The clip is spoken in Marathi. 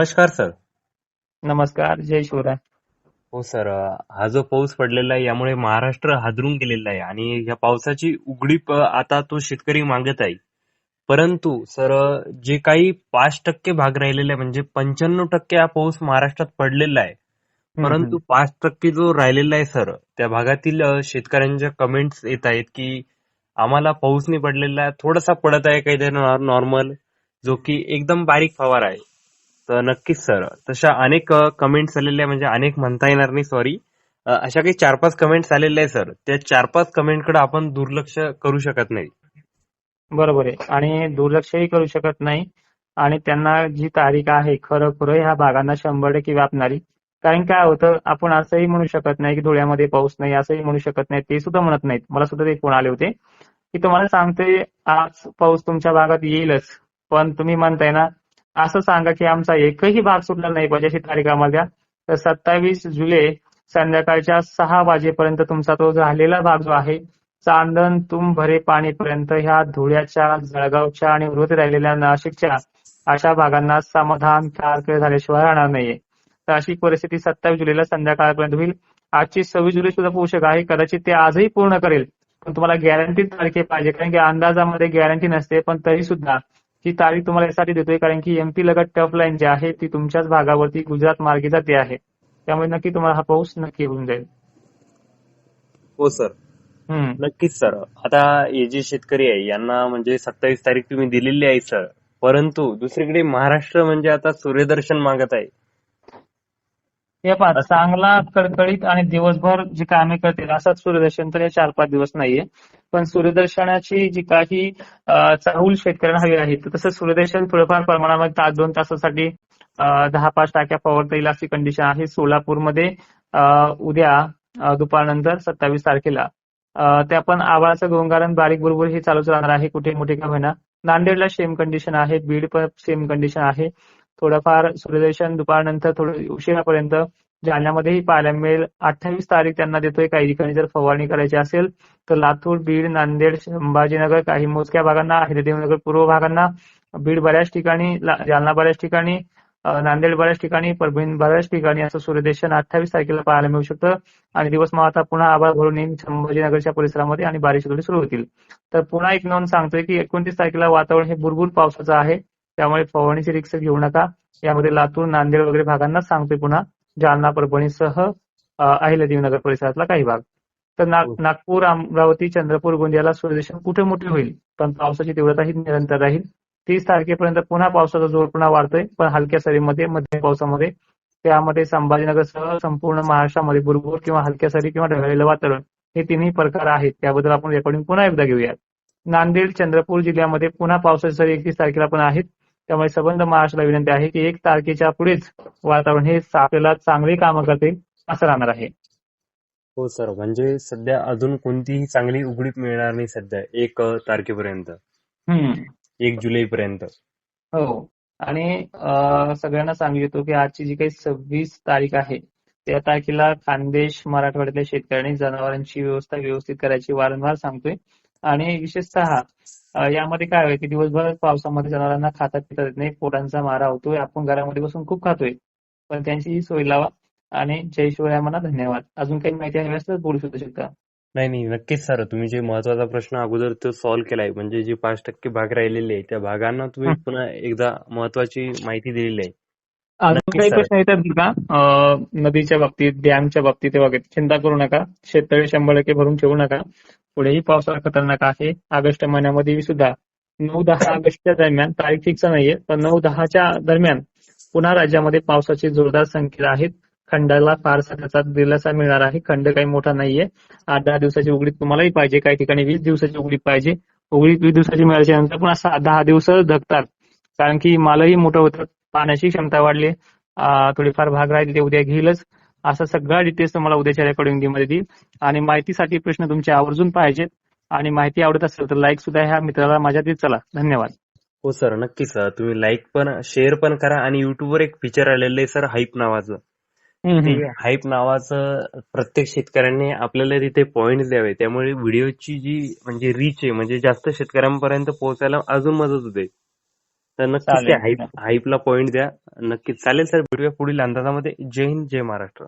नमस्कार सर. नमस्कार जय शिवराय. हो सर. हा जो पाऊस पडलेला आहे यामुळे महाराष्ट्र हादरून गेलेला आहे आणि या पावसाची उघडीप आता तो शेतकरी मागत आहे. परंतु सर जे काही पाच टक्के भाग राहिलेला आहे म्हणजे पंच्याण्णव टक्के हा पाऊस महाराष्ट्रात पडलेला आहे. परंतु पाच टक्के जो राहिलेला आहे सर त्या भागातील शेतकऱ्यांच्या कमेंट्स येत आहेत की आम्हाला पाऊस नाही पडलेला आहे थोडासा पडत आहे काहीतरी नॉर्मल जो की एकदम बारीक फवार आहे. तर नक्कीच सर तशा अनेक कमेंट्स आलेल्या म्हणजे अनेक म्हणता येणार नाही सॉरी अशा काही चार पाच कमेंट्स आलेल्या आहे सर त्या चार पाच कमेंटकडे आपण दुर्लक्ष करू शकत नाही. बरोबर आहे. आणि दुर्लक्षही करू शकत नाही. आणि त्यांना जी तारीख आहे खरं खरं ह्या भागांना शंभर टक्के व्यापणारी. कारण काय होतं आपण असंही म्हणू शकत नाही की धुळ्यामध्ये पाऊस नाही असंही म्हणू शकत नाही. ते सुद्धा म्हणत नाहीत. मला सुद्धा ते फोन आले होते? की तुम्हाला सांगते आज पाऊस तुमच्या भागात येईलच. पण तुम्ही म्हणताय ना असं सांगा की आमचा एकही भाग सुटला नाही पाहिजे अशी तारीख आम्हाला द्या तर सत्तावीस जुलै संध्याकाळच्या सहा वाजेपर्यंत तुमचा तो झालेला भाग जो आहे चांदण तुम भरे पाणीपर्यंत ह्या धुळ्याच्या जळगावच्या आणि उर्वरित राहिलेल्या नाशिकच्या अशा भागांना समाधान कारकीर्द झाल्याशिवाय राहणार नाहीये. तर अशी परिस्थिती सत्तावीस जुलैला संध्याकाळपर्यंत होईल. आजची सव्वीस जुलै सुद्धा पोषक आहे. कदाचित ते आजही पूर्ण करेल. पण तुम्हाला गॅरंटी तारखे पाहिजे. कारण की अंदाजामध्ये गॅरंटी नसते पण तरी सुद्धा ही तारीख तुम्हाला यासाठी देतोय कारण की एमपी लगत टफ लाईन जी आहे ती तुमच्याच भागावरती गुजरात मार्गे जाते आहे. त्यामुळे नक्की तुम्हाला हा पाऊस नक्की होऊन जाईल. हो सर. नक्कीच सर. आता हे जे शेतकरी आहे यांना म्हणजे सत्तावीस तारीख तुम्ही दिलेली आहे सर. परंतु दुसरीकडे महाराष्ट्र म्हणजे आता सूर्यदर्शन मागत आहे. हे पहा चांगला कडकडीत आणि दिवसभर जी कामे करतील असाच सूर्यदर्शन तर या चार पाच दिवस नाहीये. पण सूर्यदर्शनाची जी काही चाहूल शेतकऱ्यांना हवी आहे तर तसं सूर्यदर्शन थोडंफार प्रमाणामध्ये तास दोन तासासाठी दहा पाच टाक्या पवरता येईल अशी कंडिशन आहे. सोलापूरमध्ये अं, उद्या दुपारनंतर सत्तावीस तारखेला. अं, त्या पण आवाळाचं गोंगारण बारीक बुरबुर हे चालूच राहणार आहे कुठे मोठे का होईना. नांदेडला सेम कंडिशन आहे बीड पण सेम कंडिशन आहे. थोडंफार सूर्यदर्शन दुपारनंतर थोडं उशिरापर्यंत जालन्यामध्येही पाहायला मिळेल. अठ्ठावीस तारीख त्यांना देतोय काही ठिकाणी जर फवारणी करायची असेल तर लातूर बीड नांदेड संभाजीनगर काही मोजक्या भागांना हरिदेवनगर पूर्व भागांना बीड बऱ्याच ठिकाणी जालना बऱ्याच ठिकाणी नांदेड बऱ्याच ठिकाणी परभणी बऱ्याच ठिकाणी असं सूर्यदर्शन अठ्ठावीस तारखेला पाहायला मिळू शकतं. आणि दिवस मग आता पुन्हा आभाळ भरून येईल संभाजीनगरच्या परिसरामध्ये आणि बारिश थोडी सुरू होतील. तर पुन्हा एक नोंद सांगतोय की एकोणतीस तारखेला वातावरण हे बुरबुर पावसाचं आहे. त्यामुळे फवारणीची रिक्स घेऊ नका. यामध्ये लातूर नांदेड वगैरे भागांना सांगतोय पुन्हा. जालना परभणीसह अहिल्यादेवीनगर परिसरातला काही भाग. तर हो. नागपूर अमरावती चंद्रपूर गोंदियाला सूर्यदर्शन कुठे मोठे होईल? पण पावसाची तीव्रता ही निरंतर राहील. तीस तारखेपर्यंत पुन्हा पावसाचा जोर पुन्हा वाढतोय पण हलक्या सरीमध्ये मध्यम पावसामध्ये. त्यामध्ये संभाजीनगरसह संपूर्ण महाराष्ट्रामध्ये बुरबुर किंवा हलक्या सरी किंवा ढगाळलेलं वातावरण हे तिन्ही प्रकार आहेत. त्याबद्दल आपण रेकॉर्डिंग पुन्हा एकदा घेऊयात. नांदेड चंद्रपूर जिल्ह्यामध्ये पुन्हा पावसाची सरी एकतीस तारखेला पण आहेत. त्यामुळे संबंध महाराष्ट्राला विनंती आहे की एक तारखेच्या पुढेच वातावरण हे आपल्याला चांगली कामं करते असं राहणार आहे. हो सर म्हणजे सध्या अजून कोणतीही चांगली उघडीप मिळणार नाही सध्या एक तारखेपर्यंत. एक जुलैपर्यंत. हो. आणि सगळ्यांना सांगू इच्छितो की आजची जी काही सव्वीस तारीख आहे त्या तारखेला खानदेश मराठवाड्यातल्या शेतकऱ्यांनी जनावरांची व्यवस्था व्यवस्थित करायची वारंवार सांगतोय. आणि विशेषतः यामध्ये काय होईल की दिवसभर पावसामध्ये जनावरांना खाता पिता येत नाही पोटांचा मारा होतोय आपण घरामध्ये बसून खूप खातोय. पण त्यांची ही सोय लावा आणि जय शिवराय म्हणा धन्यवाद. अजून काही माहिती हवी असेल तर बोलू सुद्धा शकता. नाही नाही नक्कीच सर तुम्ही जे महत्त्वाचा प्रश्न अगोदर तो सॉल्व्ह केलाय म्हणजे जे पाच टक्के भाग राहिलेले आहे त्या भागांना तुम्ही. पुन्हा एकदा महत्वाची माहिती दिलेली आहे. अजून काही. प्रश्न येतात का नदीच्या बाबतीत डॅमच्या बाबतीत वगैरे चिंता करू नका. शेततळे शंभर टक्के भरून ठेवू नका. पुढेही पावसाळा खतरनाक आहे. ऑगस्ट महिन्यामध्ये सुद्धा नऊ दहा ऑगस्टच्या दरम्यान तारीख फिक्स नाहीये पण नऊ दहाच्या दरम्यान पुन्हा राज्यामध्ये पावसाचे जोरदार संकेत आहेत. खंडाला फारसा त्याचा दिलासा मिळणार आहे. खंड काही मोठा नाहीये. आठ दहा दिवसाची उघडीप तुम्हालाही पाहिजे. काही ठिकाणी वीस दिवसाची उघडीप पाहिजे. उघडीप वीस दिवसाची मिळाल्याच्या नंतर पुन्हा दहा दिवस धकतात कारण की मालही मोठं होतं. पाण्याची क्षमता वाढली. थोडीफार भाग राहिले ते उद्या घेईलच. असा सगळा डिटेल्स तुम्हाला उद्याच्या रेकॉर्डिंगमध्ये देईल आणि माहितीसाठी प्रश्न तुमचे आवर्जून पाहिजेत आणि माहिती आवडत असेल तर लाईक सुद्धा ह्या मित्राला माझ्या देत चला. धन्यवाद. हो सर नक्की सर तुम्ही लाईक पण शेअर पण करा आणि युट्यूबवर एक फीचर आलेलं आहे सर हाईप नावाचं. ते. हाईप नावाचं प्रत्येक शेतकऱ्यांनी आपल्याला तिथे पॉइंट द्यावे. त्यामुळे व्हिडिओची जी म्हणजे रीच आहे म्हणजे जास्त शेतकऱ्यांपर्यंत पोहोचायला अजून मदत होते. तर नक्कीच. त्या हाईप हाईपला पॉइंट द्या. नक्कीच. चालेल सर भेटूया पुढील अंदाजामध्ये. जय हिंद जय महाराष्ट्र.